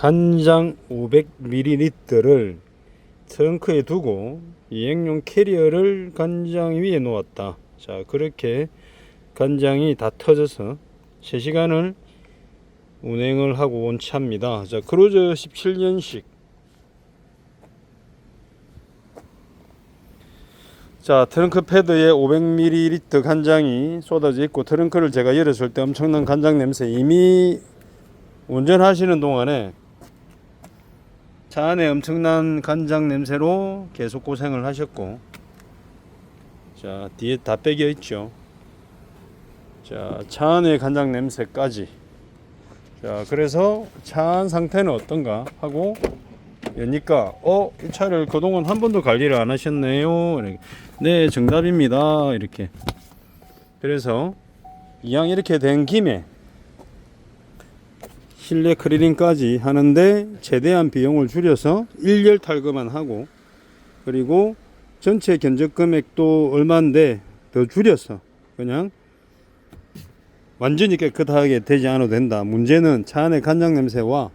간장 500ml를 트렁크에 두고 여행용 캐리어를 간장 위에 놓았다. 자, 그렇게 간장이 다 터져서 3시간을 운행을 하고 온 차입니다. 자, 크루즈 17년식. 자, 트렁크 패드에 500ml 간장이 쏟아져 있고 트렁크를 제가 열었을 때 엄청난 간장 냄새 이미 운전하시는 동안에 차 안에 엄청난 간장 냄새로 계속 고생을 하셨고. 자 뒤에 다 빼겨 있죠. 자 차 안에 간장 냄새까지. 자 그래서 차 안 상태는 어떤가 하고 여니까 어 이 차를 그동안 한 번도 관리를 안 하셨네요. 이렇게. 네 정답입니다. 이렇게. 그래서 이왕 이렇게 된 김에 실내 크리링까지 하는데 최대한 비용을 줄여서 1열 탈거만 하고 그리고 전체 견적 금액도 얼마인데 더 줄여서 그냥 완전히 깨끗하게 되지 않아도 된다. 문제는 차 안에 간장 냄새와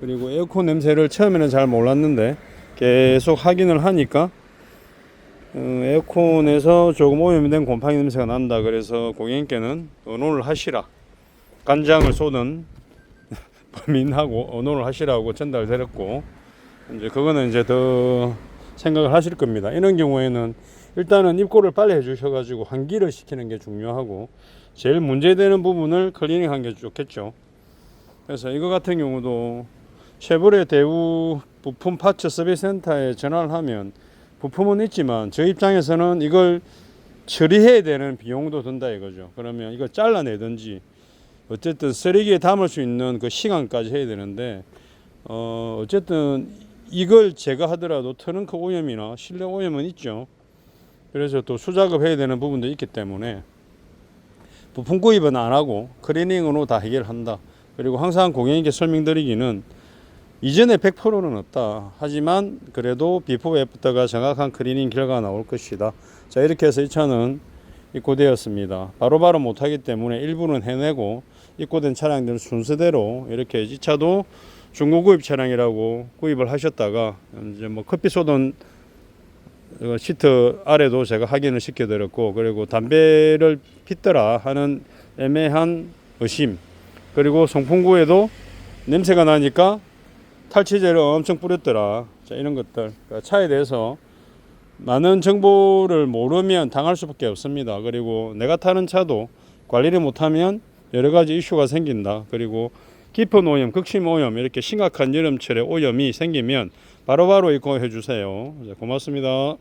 그리고 에어컨 냄새를 처음에는 잘 몰랐는데 계속 확인을 하니까 어, 에어컨에서 조금 오염이 된 곰팡이 냄새가 난다. 그래서 고객님께는 언호를 하시라. 간장을 쏟은 범인하고 언호를 하시라고 전달드렸고 이제 그거는 이제 더 생각을 하실 겁니다. 이런 경우에는 일단은 입고를 빨리 해주셔가지고 환기를 시키는 게 중요하고 제일 문제되는 부분을 클리닝한 게 좋겠죠. 그래서 이거 같은 경우도 쉐보레 대우 부품 파츠 서비스 센터에 전화를 하면 부품은 있지만 저 입장에서는 이걸 처리해야 되는 비용도 든다 이거죠. 그러면 이걸 잘라내든지 어쨌든 쓰레기에 담을 수 있는 그 시간까지 해야 되는데 어 어쨌든 이걸 제거하더라도 트렁크 오염이나 실내 오염은 있죠. 그래서 또 수작업 해야 되는 부분도 있기 때문에 부품 구입은 안 하고 클리닝으로 다 해결한다. 그리고 항상 고객님께 설명드리기는 이전에 100%는 없다. 하지만 그래도 비포 애프터가 정확한 클리닝 결과가 나올 것이다. 자 이렇게 해서 이 차는 입고되었습니다. 바로바로 못하기 때문에 일부는 해내고 입고된 차량들은 순서대로 이렇게 이 차도 중고 구입 차량이라고 구입을 하셨다가 이제 뭐 커피 쏟은 어, 시트 아래도 제가 확인을 시켜드렸고 그리고 담배를 피더라 하는 애매한 의심 그리고 송풍구에도 냄새가 나니까 탈취제를 엄청 뿌렸더라. 자 이런 것들. 그러니까 차에 대해서 많은 정보를 모르면 당할 수밖에 없습니다. 그리고 내가 타는 차도 관리를 못하면 여러 가지 이슈가 생긴다 그리고 깊은 오염, 극심 오염 이렇게 심각한 여름철에 오염이 생기면 바로바로 입고해 주세요. 자, 고맙습니다.